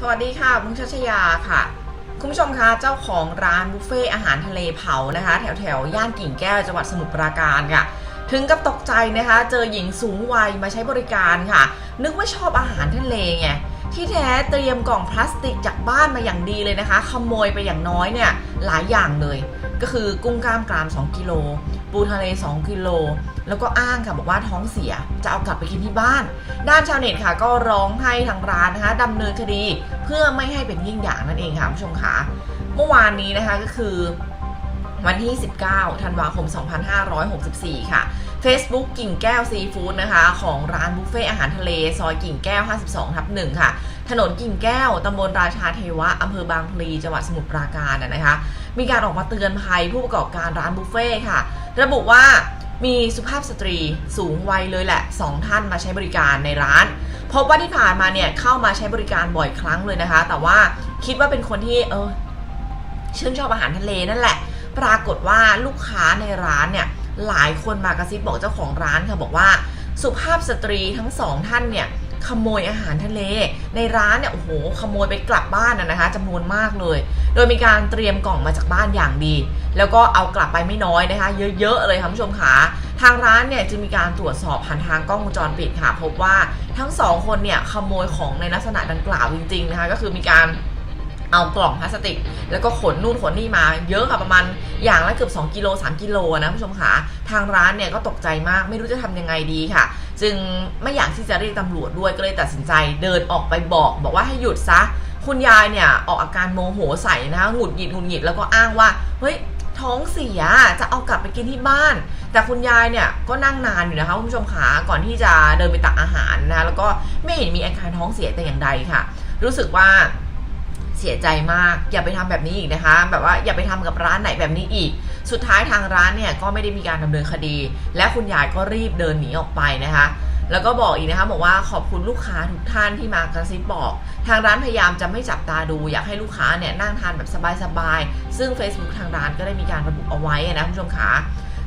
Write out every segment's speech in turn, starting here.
สวัสดีค่ะมุงชัชยาค่ะ คุณผู้ชมคะเจ้าของร้านบุฟเฟ่อาหารทะเลเผานะคะ แถวแถวย่านกิ่งแก้วจังหวัดสมุทรปราการค่ะ ถึงกับตกใจนะคะ เจอหญิงสูงวัยมาใช้บริการค่ะ นึกว่าชอบอาหารทะเลไง ที่แท้เตรียมกล่องพลาสติกจากบ้านมาอย่างดีเลยนะคะ ขโมยไปอย่างน้อยเนี่ยหลายอย่างเลย ก็คือกุ้งกล้ามกราม 2 กิโล ปูทะเล 2 กิโล แล้วก็อ้างค่ะบอกว่าท้องเสียจะเอากลับไปกินที่บ้าน ด้านชาวเน็ตค่ะ ก็ร้องให้ทางร้านนะคะดำเนินคดีเพื่อไม่ให้เป็นยิ่งอย่างนั่นเองค่ะผู้ชมค่ะเมื่อวานนี้นะคะก็คือวันที่ 19 ธันวาคม 2564 ค่ะ Facebook กิ่งแก้วซีฟู้ดนะคะ ของร้านบุฟเฟ่อาหารทะเล ซอยกิ่งแก้ว 52ทับ1ค่ะ ถนนกิ่งแก้วตำบลราชาเทวะอำเภอบางพลีจังหวัดสมุทรปราการนะนะคะ มีการออกมาเตือนภัยผู้ประกอบการร้านบุฟเฟ่ค่ะ ระบุว่ามีสุภาพสตรีสูงวัยเลยแหละ 2 ท่านมาใช้บริการในร้าน พบว่าที่ผ่านมาเนี่ยเข้ามาใช้บริการบ่อยครั้งเลยนะคะ แต่ว่าคิดว่าเป็นคนที่เออชื่นชอบอาหารทะเลนั่นแหละ ปรากฏว่าลูกค้าในร้านเนี่ย หลายคนมากระซิบบอกเจ้าของร้านค่ะบอกว่า สุภาพสตรีทั้งสองท่านเนี่ยขโมยอาหารทะเล ในร้านเนี่ยโอ้โหขโมยไปกลับบ้านนะนะคะจำนวนมากเลย โดยมีการเตรียมกล่องมาจากบ้านอย่างดี แล้วก็เอากลับไปไม่น้อยนะคะ เยอะๆเลยค่ะผู้ชมค่ะทางร้านเนี่ยจึงมีการตรวจสอบผ่านทางกล้องวงจรปิดค่ะ พบว่าทั้งสองคนเนี่ยขโมยของในลักษณะดังกล่าวจริง ๆนะคะ ก็คือมีการ เอากล่องพลาสติก แล้วก็ขนนู่นขนนี่มาเยอะค่ะประมาณอย่างละเกือบ2กิโล3กิโลนะคุณผู้ชมค่ะทางร้านเนี่ยก็ตกใจมากไม่รู้จะทำยังไงดีค่ะ จึงไม่อยากที่จะเรียกตำรวจด้วยก็เลยตัดสินใจเดินออกไปบอก บอกว่าให้หยุดซะ คุณยายเนี่ยออกอาการโมโหใส่นะคะหงุดหงิดหงุดหงิดแล้วก็อ้างว่าเฮ้ยท้องเสียจะเอากลับไปกินที่บ้าน แต่คุณยายเนี่ยก็นั่งนานอยู่นะคะคุณผู้ชมขาก่อนที่จะเดินไปตักอาหารนะแล้วก็ไม่เห็นมีอาการท้องเสียแต่อย่างใดค่ะ รู้สึกว่า เสียใจมาก อย่าไปทำแบบนี้อีกนะคะ แบบว่าอย่าไปทำกับร้านไหนแบบนี้อีก สุดท้ายทางร้านเนี่ยก็ไม่ได้มีการดำเนินคดี และคุณยายก็รีบเดินหนีออกไปนะคะแล้วก็บอกอีกนะคะบอกว่าขอบคุณลูกค้าทุกท่านที่มากระซิบบอก ทางร้านพยายามจะไม่จับตาดู อยากให้ลูกค้าเนี่ยนั่งทานแบบสบายๆ ซึ่ง Facebook ทางร้านก็ได้มีการระบุเอาไว้นะคุณผู้ชมคะ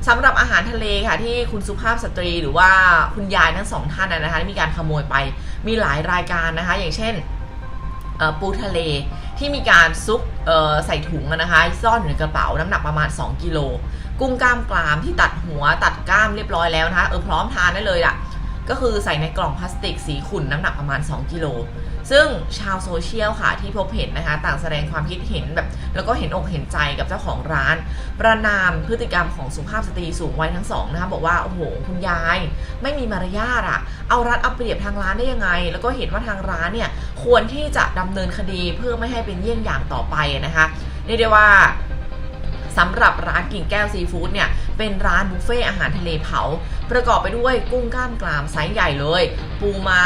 สำหรับอาหารทะเลค่ะที่คุณสุภาพสตรีหรือว่าคุณยายทั้งสองท่านนะนะคะมีการขโมยไปมีหลายรายการนะคะ อย่างเช่น ปูทะเลที่มีการซุกใส่ถุงนะคะซ่อนอยู่ในกระเป๋าน้ำหนักประมาณ 2 กิโล กุ้งกล้ามกรามที่ตัดหัวตัดกล้ามเรียบร้อยแล้วนะคะเออพร้อมทานได้เลยอะ ก็คือใส่ในกล่องพลาสติกสีขุ่นน้ำหนักประมาณ 2 กิโล ซึ่งชาวโซเชียลค่ะที่พบเห็นนะคะ ต่างแสดงความคิดเห็นแบบ แล้วก็เห็นอกเห็นใจกับเจ้าของร้าน ประนามพฤติกรรมของสุภาพสตรีสูงวัยทั้งสองนะคะ บอกว่า โอ้โห คุณยาย ไม่มีมารยาทอะเอารัดเอาเปรียบทางร้านได้ยังไง แล้วก็เห็นว่าทางร้านเนี่ย ควรที่จะดำเนินคดีเพื่อไม่ให้เป็นเยี่ยงอย่างต่อไปนะคะเรียกได้ว่าสำหรับร้านกิ่งแก้วซีฟู้ดเนี่ย เป็นร้านบุฟเฟ่อาหารทะเลเผา ประกอบไปด้วยกุ้งกล้ามกรามไซส์ใหญ่เลย ปูม้า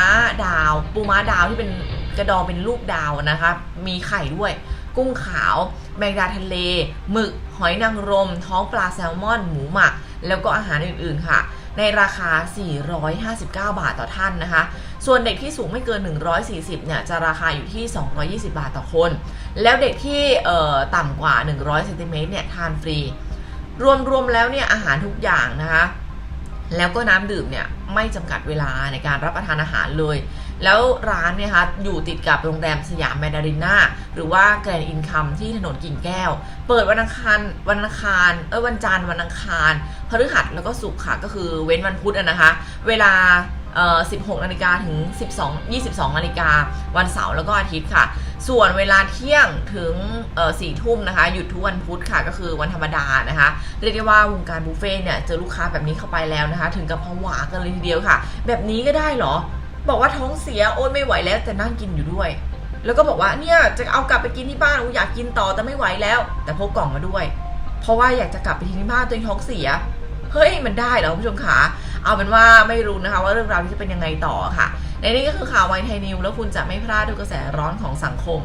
ดาว ปูม้าดาวที่เป็นกระดองเป็นลูกดาวนะคะ มีไข่ด้วย กุ้งขาว แมงดาทะเล หมึก หอยนางรม ท้องปลาแซลมอน หมูหมัก แล้วก็อาหารอื่นๆค่ะ ในราคา 459 บาทต่อท่านนะคะ ส่วนเด็กที่สูงไม่เกิน 140 เนี่ย จะราคาอยู่ที่ 220 บาทต่อคน แล้วเด็กที่ต่ำกว่า 100เซนติเมตรเนี่ย ทานฟรี รวมๆแล้วเนี่ยอาหารทุกอย่างนะคะ แล้วก็น้ำดื่มเนี่ยไม่จำกัดเวลาในการรับประทานอาหารเลย แล้วร้านเนี่ยคะอยู่ติดกับโรงแรมสยามแมดาริน่าหรือว่าแกรนด์อินคัมที่ถนนกิ่งแก้ว เปิดวันอังคารวันอังคารเออวันจันทร์วันอังคารพฤหัสแล้วก็ศุกร์ค่ะก็คือเว้นวันพุธอะนะคะ เวลา 16นาฬิกาถึง 12 22นาฬิกาวันเสาร์แล้วก็อาทิตย์ค่ะ ส่วนเวลาเที่ยงถึงเอ่อสี่ทุ่มนะคะ หยุดทุกวันพุธค่ะ ก็คือวันธรรมดานะคะ เรียกได้ว่าวงการบุฟเฟ่เนี่ย เจอลูกค้าแบบนี้เข้าไปแล้วนะคะ ถึงกับผวากันเลยทีเดียวค่ะ แบบนี้ก็ได้เหรอ บอกว่าท้องเสียโอนไม่ไหวแล้วแต่นั่งกินอยู่ด้วย แล้วก็บอกว่าเนี่ยจะเอากลับไปกินที่บ้านอูอยากกินต่อแต่ไม่ไหวแล้ว แต่พกกล่องมาด้วย เพราะว่าอยากจะกลับไปที่บ้านตัวเองท้องเสียเฮ้ยมันได้เหรอคุณผู้ชมขา เอาเป็นว่าไม่รู้นะคะว่าเรื่องราวที่จะเป็นยังไงต่อค่ะ ในนี้ก็คือข่าวไวไทยนิวแล้วคุณจะไม่พลาดทุกกระแสร้อนของสังคม